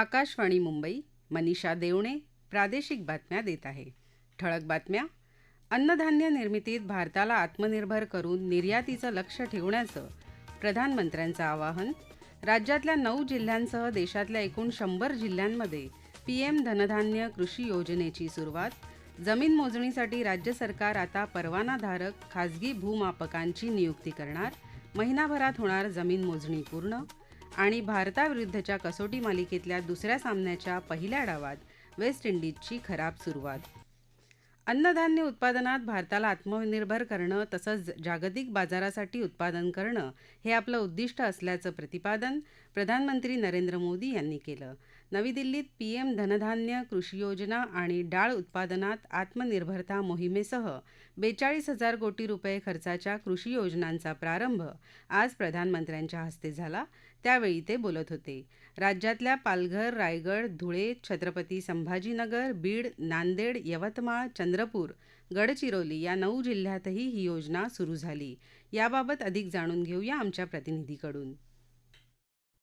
आकाशवाणी मुंबई मनीषा देवणे प्रादेशिक बातम्या देत आहे. ठळक बातम्या. अन्नधान्य निर्मितीत भारताला आत्मनिर्भर करून निर्यातीचं लक्ष ठेवण्याचं प्रधानमंत्र्यांचं आवाहन. राज्यातल्या नऊ जिल्ह्यांसह देशातल्या एकूण शंभर जिल्ह्यांमध्ये पीएम धनधान्य कृषी योजनेची सुरुवात. जमीन मोजणीसाठी राज्य सरकार आता परवानाधारक खाजगी भूमापकांची नियुक्ती करणार. महिनाभरात होणार जमीन मोजणी पूर्ण. आणि भारताविरुद्धच्या कसोटी मालिकेतल्या दुसऱ्या सामन्याच्या पहिल्या डावात वेस्ट इंडिजची खराब सुरुवात. अन्नधान्य उत्पादनात भारताला आत्मनिर्भर करणं तसंच जागतिक बाजारासाठी उत्पादन करणं हे आपलं उद्दिष्ट असल्याचं प्रतिपादन प्रधानमंत्री नरेंद्र मोदी यांनी केलं. नवी दिल्लीत पीएम धनधान्य कृषी योजना आणि डाळ उत्पादनात आत्मनिर्भरता मोहिमेसह बेचाळीस हजार कोटी रुपये खर्चाच्या कृषी योजनांचा प्रारंभ आज प्रधानमंत्र्यांच्या हस्ते झाला. त्यावेळी ते बोलत होते. राज्यातल्या पालघर रायगड धुळे छत्रपती संभाजीनगर बीड नांदेड यवतमाळ चंद्रपूर गडचिरोली या नऊ जिल्ह्यातही ही योजना सुरू झाली. याबाबत अधिक जाणून घेऊया आमच्या प्रतिनिधीकडून.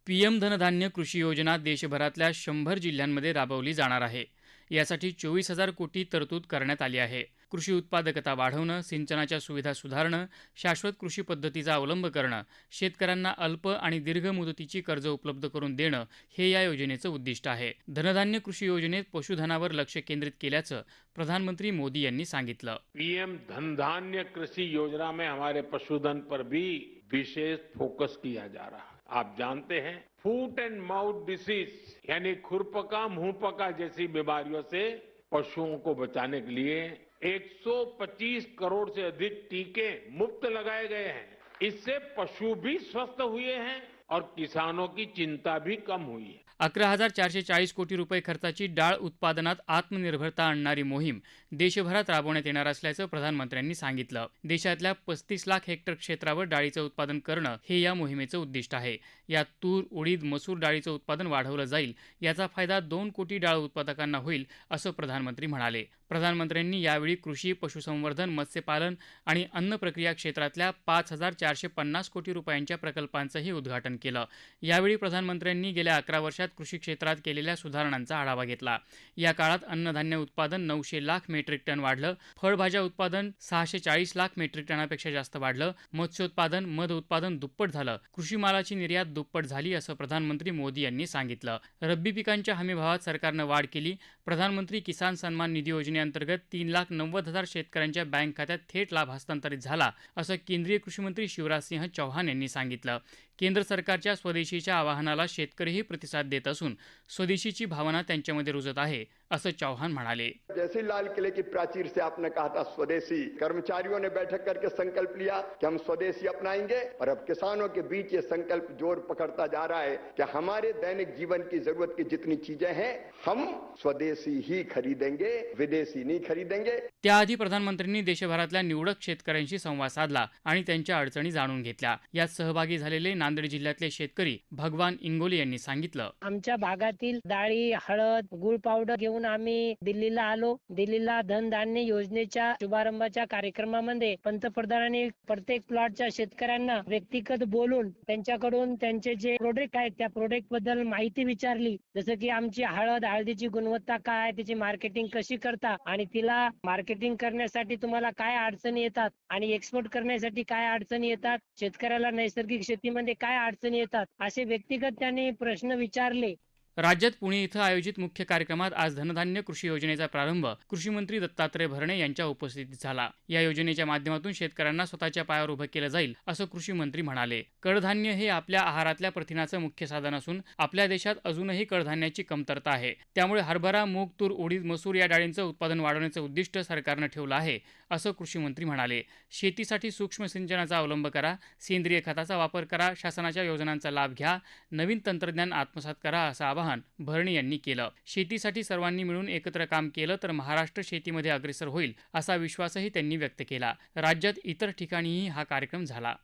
पीएम धनधान्य कृषी योजना देशभरातल्या शंभर जिल्ह्यांमध्ये राबवली जाणार आहे. यासाठी चोवीस हजार कोटी तरतूद करण्यात आली आहे. कृषी उत्पादकता वाढवणं सिंचनाच्या सुविधा सुधारणं शाश्वत कृषी पद्धतीचा अवलंब करणं शेतकऱ्यांना अल्प आणि दीर्घ मुदतीची कर्ज उपलब्ध करून देणं हे या योजनेचं उद्दिष्ट आहे. धनधान्य कृषी योजनेत पशुधनावर लक्ष केंद्रित केल्याचं प्रधानमंत्री मोदी यांनी सांगितलं. पीएम धनधान्य कृषी योजना में हमारे पशुधन पर भी विशेष फोकस किया जा रहा आप जानते हैं फूट एंड माउथ डिसीज यानी खुरपका, मुंहपका जैसी बीमारियों से पशुओं को बचाने के लिए 125 करोड़ से अधिक टीके मुफ़्त लगाए गए हैं। इससे पशु भी स्वस्थ हुए हैं और किसानों की चिंता भी कम हुई है। अकरा हजार चारशे चाळीस कोटी रुपये खर्चाची डाळ उत्पादनात आत्मनिर्भरता आणणारी मोहीम देशभरात राबवण्यात येणार असल्याचं प्रधानमंत्र्यांनी सांगितलं. देशातल्या पस्तीस लाख हेक्टर क्षेत्रावर डाळीचं उत्पादन करणं हे या मोहिमेचं उद्दिष्ट आहे. यात तूर उडीद मसूर डाळीचं उत्पादन वाढवलं जाईल. याचा फायदा दोन कोटी डाळ उत्पादकांना होईल असं प्रधानमंत्री म्हणाले. प्रधानमंत्र्यांनी यावेळी कृषी पशुसंवर्धन मत्स्यपालन आणि अन्न प्रक्रिया क्षेत्रातल्या पाच हजार चारशे पन्नास कोटी रुपयांच्या प्रकल्पांचंही उद्घाटन केलं. यावेळी प्रधानमंत्र्यांनी गेल्या अकरा वर्षात कृषी क्षेत्रात केलेल्या सुधारणांचा आढावा घेतला. या काळात अन्नधान्य उत्पादन नऊशे लाख मेट्रिक टन वाढलं. फळभाज्या उत्पादन सहाशे चाळीस लाख मेट्रिक टनापेक्षा जास्त वाढलं. मत्स्योत्पादन मध उत्पादन दुप्पट झालं. कृषी मालाची निर्यात दुप्पट झाली असं प्रधानमंत्री मोदी यांनी सांगितलं. रब्बी पिकांच्या हमीभावात सरकारनं वाढ केली. प्रधानमंत्री किसान सन्मान निधी योजनेअंतर्गत तीन लाख नव्वद हजार शेतकऱ्यांच्या बँक खात्यात थेट लाभ हस्तांतरित झाला असं केंद्रीय कृषीमंत्री शिवराजसिंह चौहान यांनी सांगितलं. केंद्र सरकारच्या स्वदेशीच्या आवाहनाला शेतकरीही प्रतिसाद देत असून स्वदेशीची भावना त्यांच्यामध्ये रुजत आहे असं चौहान म्हणाले. जैसे लाल किले की प्राचीर से आपने कहा था स्वदेशी. कर्मचारियों ने बैठक करके संकल्प लिया कि हम स्वदेशी अपनाएंगे और अब किसानों के बीच ये संकल्प जोर पकड़ता जा रहा है कि हमारे दैनिक जीवन की जरूरत की जितनी चीजें हैं हम स्वदेशी ही खरीदेंगे विदेशी नहीं खरीदेंगे. त्याआधी प्रधानमंत्र्यांनी देशभरातल्या निवडक शेतकऱ्यांशी संवाद साधला आणि त्यांच्या अडचणी जाणून घेतल्या. यात सहभागी झालेले नांदेड जिल्ह्यातले शेतकरी भगवान इंगोले यांनी सांगितलं. आमच्या भागातील डाळी हळद गुळ पावडर घेऊन आम्ही दिल्लीला आलो. दिल्लीला धनधान्य योजनेच्या शुभारंभाच्या कार्यक्रमामध्ये पंतप्रधानांनी प्रत्येक प्लॉटच्या शेतकऱ्यांना व्यक्तिगत बोलून त्यांच्याकडून त्यांचे जे प्रोडक्ट आहेत त्या प्रोडक्टबद्दल माहिती विचारली. जसं की आमची हळद हळदीची गुणवत्ता काय आहे त्याची मार्केटिंग कशी करता आणि तिला मार्केटिंग करण्यासाठी तुम्हाला काय अडचणी येतात आणि एक्सपोर्ट करण्यासाठी काय अडचणी येतात शेतकऱ्याला नैसर्गिक शेतीमध्ये काय अडचणी येतात? असे व्यक्तिगत त्यांनी प्रश्न विचारले. राज्यात पुणे इथं आयोजित मुख्य कार्यक्रमात आज धनधान्य कृषी योजनेचा प्रारंभ कृषी मंत्री दत्तात्रय भरणे यांच्या उपस्थितीत झाला. या योजनेच्या माध्यमातून शेतकऱ्यांना स्वतःच्या पायावर उभं केलं जाईल असं कृषी मंत्री म्हणाले. कडधान्य हे आपल्या आहारातल्या प्रथिनाचं मुख्य साधन असून आपल्या देशात अजूनही कडधान्याची कमतरता आहे. त्यामुळे हरभरा मूग तूर उडीद मसूर या डाळींचं उत्पादन वाढवण्याचं उद्दिष्ट सरकारनं ठेवलं आहे असं कृषी मंत्री म्हणाले. शेतीसाठी सूक्ष्म सिंचनाचा अवलंब करा सेंद्रिय खताचा वापर करा शासनाच्या योजनांचा लाभ घ्या नवीन तंत्रज्ञान आत्मसात करा असं आवाहन आवाहन भरणे यांनी केलं. शेतीसाठी सर्वांनी मिळून एकत्र काम केलं तर महाराष्ट्र शेतीमध्ये अग्रेसर होईल असा विश्वासही त्यांनी व्यक्त केला. राज्यात इतर ठिकाणीही हा कार्यक्रम झाला.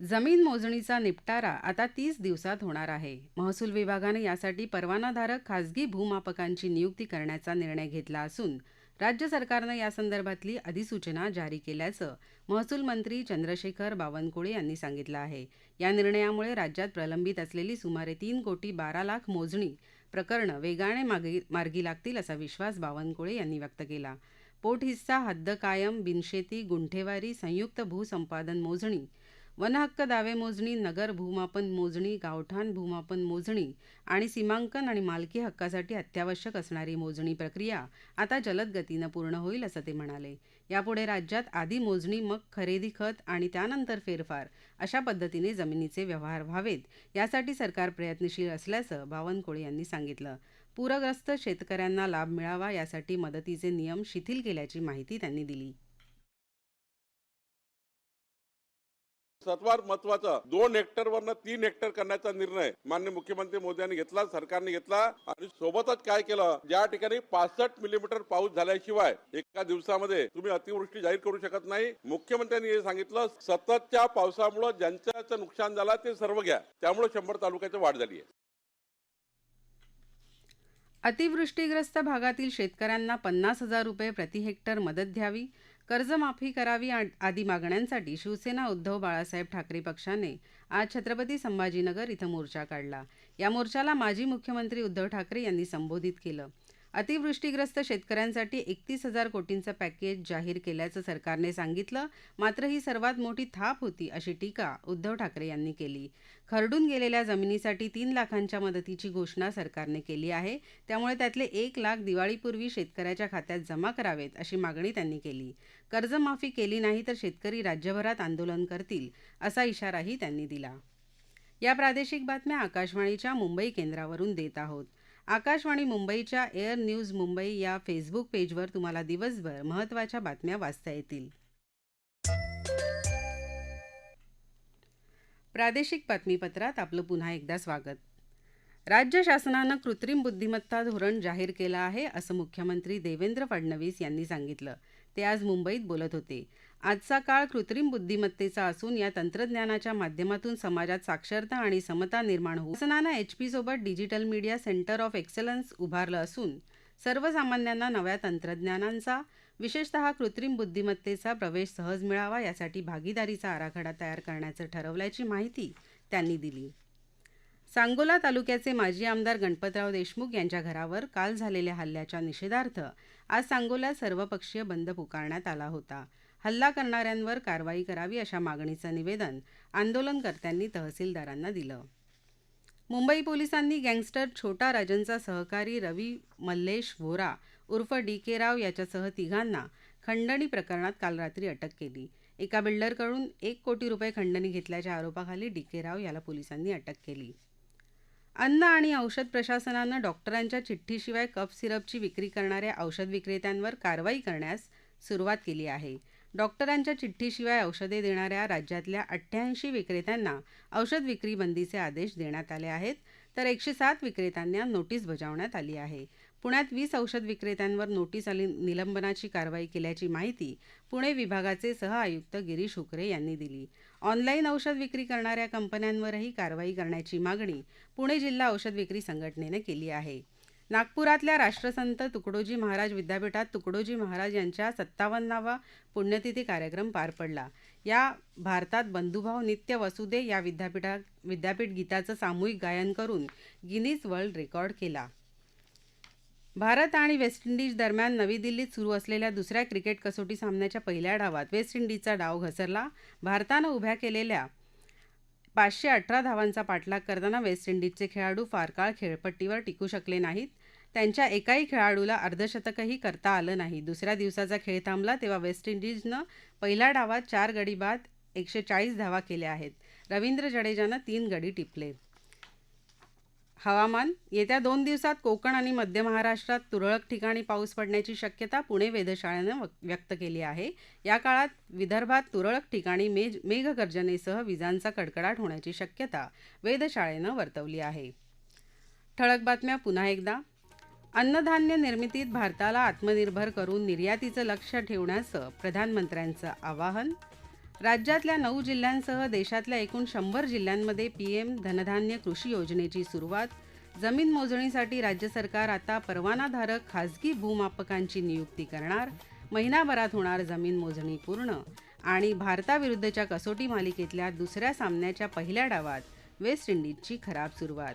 जमीन मोजणीचा निपटारा आता तीस दिवसात होणार आहे. महसूल विभागाने यासाठी परवानाधारक खासगी भूमापकांची नियुक्ती करण्याचा निर्णय घेतला असून राज्य सरकारनं यासंदर्भातली अधिसूचना जारी केल्याचं महसूल मंत्री चंद्रशेखर बावनकुळे यांनी सांगितलं आहे. या निर्णयामुळे राज्यात प्रलंबित असलेली सुमारे तीन कोटी बारा लाख मोजणी प्रकरणं वेगाने मागे मार्गी लागतील असा विश्वास बावनकुळे यांनी व्यक्त केला. पोटहिस्सा हद्द कायम बिनशेती गुंठेवारी संयुक्त भूसंपादन मोजणी वनहक्क दावे मोजणी नगर भूमापन मोजणी गावठाण भूमापन मोजणी आणि सीमांकन आणि मालकी हक्कासाठी अत्यावश्यक असणारी मोजणी प्रक्रिया आता जलद गतीनं पूर्ण होईल असं ते म्हणाले. यापुढे राज्यात आधी मोजणी मग खरेदी खत आणि त्यानंतर फेरफार अशा पद्धतीने जमिनीचे व्यवहार व्हावेत यासाठी सरकार प्रयत्नशील असल्याचं बावनकुळे यांनी सांगितलं. पूरग्रस्त शेतकऱ्यांना लाभ मिळावा यासाठी मदतीचे नियम शिथिल केल्याची माहिती त्यांनी दिली. सर्वात महत्वाचं. दोन हेक्टर वरनं तीन हेक्टर करण्याचा निर्णय मान्य मुख्यमंत्री मोदी यांनी घेतला सरकारने घेतला. आणि सोबतच काय केलं? ज्या ठिकाणी पासष्ट मिलीमीटर पाऊस झाल्याशिवाय एका दिवसामध्ये तुम्ही अतिवृष्टी जाहीर करू शकत नाही. मुख्यमंत्र्यांनी हे सांगितलं सततच्या पावसामुळे ज्यांचं नुकसान झालं ते सर्व घ्या. त्यामुळे शंभर तालुक्याची वाढ झाली आहे. अतिवृष्टीग्रस्त भागातील शेतकऱ्यांना पन्नास हजार रुपये प्रति हेक्टर मदत द्यावी. कर्जमाफी करावी आ- आदी मागण्यांसाठी शिवसेना उद्धव बाळासाहेब ठाकरे पक्षाने आज छत्रपती संभाजीनगर इथं मोर्चा काढला. या मोर्चाला माजी मुख्यमंत्री उद्धव ठाकरे यांनी संबोधित केलं. अतिवृष्टीग्रस्त शेतकऱ्यांसाठी एकतीस हजार कोटींचं पॅकेज जाहीर केल्याचं सरकारने सांगितलं. मात्र ही सर्वात मोठी थाप होती अशी टीका उद्धव ठाकरे यांनी केली. खरडून गेलेल्या जमिनीसाठी तीन लाखांच्या मदतीची घोषणा सरकारने केली आहे. त्यामुळे त्यातले एक लाख दिवाळीपूर्वी शेतकऱ्याच्या खात्यात जमा करावेत अशी मागणी त्यांनी केली. कर्जमाफी केली नाही तर शेतकरी राज्यभरात आंदोलन करतील असा इशाराही त्यांनी दिला. या प्रादेशिक बातम्या आकाशवाणीच्या मुंबई केंद्रावरून देत आहोत. आकाशवाणी मुंबईच्या एअर न्यूज मुंबई या फेसबुक पेजवर तुम्हाला दिवसभर महत्त्वाच्या बातम्या वाचता येतील. प्रादेशिक बातमीपत्रात आपलं पुन्हा एकदा स्वागत. राज्य शासनानं कृत्रिम बुद्धिमत्ता धोरण जाहीर केलं आहे असं मुख्यमंत्री देवेंद्र फडणवीस यांनी सांगितलं. ते आज मुंबईत बोलत होते. आजचा काळ कृत्रिम बुद्धिमत्तेचा असून या तंत्रज्ञानाच्या माध्यमातून समाजात साक्षरता आणि समता निर्माण होऊ. शासनानं एचपी सोबत digital media centre of excellence उभारलं असून सर्वसामान्यांना नव्या तंत्रज्ञानांचा विशेषतः कृत्रिम बुद्धिमत्तेचा प्रवेश सहज मिळावा यासाठी भागीदारीचा आराखडा तयार करण्याचं ठरवल्याची माहिती त्यांनी दिली. सांगोला तालुक्याचे माजी आमदार गणपतराव देशमुख यांच्या घरावर काल झालेल्या हल्ल्याच्या निषेधार्थ आज सांगोला सर्वपक्षीय बंद पुकारण्यात आला होता. हल्ला करणाऱ्यांवर कारवाई करावी अशा मागणीचं निवेदन आंदोलनकर्त्यांनी तहसीलदारांना दिलं. मुंबई पोलिसांनी गँगस्टर छोटा राजनचा सहकारी रवी मल्लेश व्होरा उर्फ डी के राव याच्यासह तिघांना खंडणी प्रकरणात काल रात्री अटक केली. एका बिल्डरकडून एक कोटी रुपये खंडणी घेतल्याच्या आरोपाखाली डी के राव याला पोलिसांनी अटक केली. अन्न आणि औषध प्रशासनानं डॉक्टरांच्या चिठ्ठीशिवाय कफ सिरपची विक्री करणाऱ्या औषध विक्रेत्यांवर कारवाई करण्यास सुरुवात केली आहे. डॉक्टरांच्या चिठ्ठीशिवाय औषधे देणाऱ्या राज्यातल्या अठ्ठ्याऐंशी विक्रेत्यांना औषध विक्री बंदीचे आदेश देण्यात आले आहेत. तर एकशे सात विक्रेत्यांना नोटीस बजावण्यात आली आहे. पुण्यात वीस औषध विक्रेत्यांवर नोटीस आली निलंबनाची कारवाई केल्याची माहिती पुणे विभागाचे सह आयुक्त गिरीश हुकरे यांनी दिली. ऑनलाईन औषध विक्री करणाऱ्या कंपन्यांवरही कारवाई करण्याची मागणी पुणे जिल्हा औषध विक्री संघटनेनं केली आहे. नागपुरातल्या राष्ट्रसंत तुकडोजी महाराज विद्यापीठात तुकडोजी महाराज यांच्या सत्तावन्नावा पुण्यतिथी कार्यक्रम पार पडला. या भारतात बंधुभाव नित्य वसुदे या विद्यापीठात विद्यापीठ गीताचं सामूहिक गायन करून गिनीज वर्ल्ड रेकॉर्ड केला. भारत आणि वेस्ट इंडिज दरम्यान नवी दिल्लीत सुरू असलेल्या दुसऱ्या क्रिकेट कसोटी सामन्याच्या पहिल्या डावात वेस्ट इंडिजचा डाव घसरला. भारतानं उभ्या केलेल्या पाचशे अठरा धावांचा पाठलाग करताना वेस्ट इंडिजचे खेळाडू फार काळ खेळपट्टीवर टिकू शकले नाहीत. त्यांच्या एकाही खेळाडूला अर्धशतकही करता आलं नाही. दुसऱ्या दिवसाचा खेळ थांबला तेव्हा वेस्ट इंडिजनं पहिल्या डावात चार गडी बाद एकशे चाळीस धावा केल्या आहेत. रवींद्र जडेजानं तीन गडी टिपले. हवामान येत्या दोन दिवसात कोकण आणि मध्य महाराष्ट्रात तुरळक ठिकाणी पाऊस पडण्याची शक्यता पुणे वेधशाळेनं व्यक्त केली आहे. या काळात विदर्भात तुरळक ठिकाणी मेघ मेघगर्जनेसह विजांचा कडकडाट होण्याची शक्यता वेधशाळेनं वर्तवली आहे. ठळक बातम्या पुन्हा एकदा. अन्नधान्य निर्मितीत भारताला आत्मनिर्भर करून निर्यातीचं लक्ष ठेवण्याचं प्रधानमंत्र्यांचं आवाहन. राज्यातल्या नऊ जिल्ह्यांसह देशातल्या एकूण शंभर जिल्ह्यांमध्ये पीएम धनधान्य कृषी योजनेची सुरुवात. जमीन मोजणीसाठी राज्य सरकार आता परवानाधारक खासगी भूमापकांची नियुक्ती करणार. महिनाभरात होणार जमीन मोजणी पूर्ण. आणि भारताविरुद्धच्या कसोटी मालिकेतल्या दुसऱ्या सामन्याच्या पहिल्या डावात वेस्ट इंडिजची खराब सुरुवात.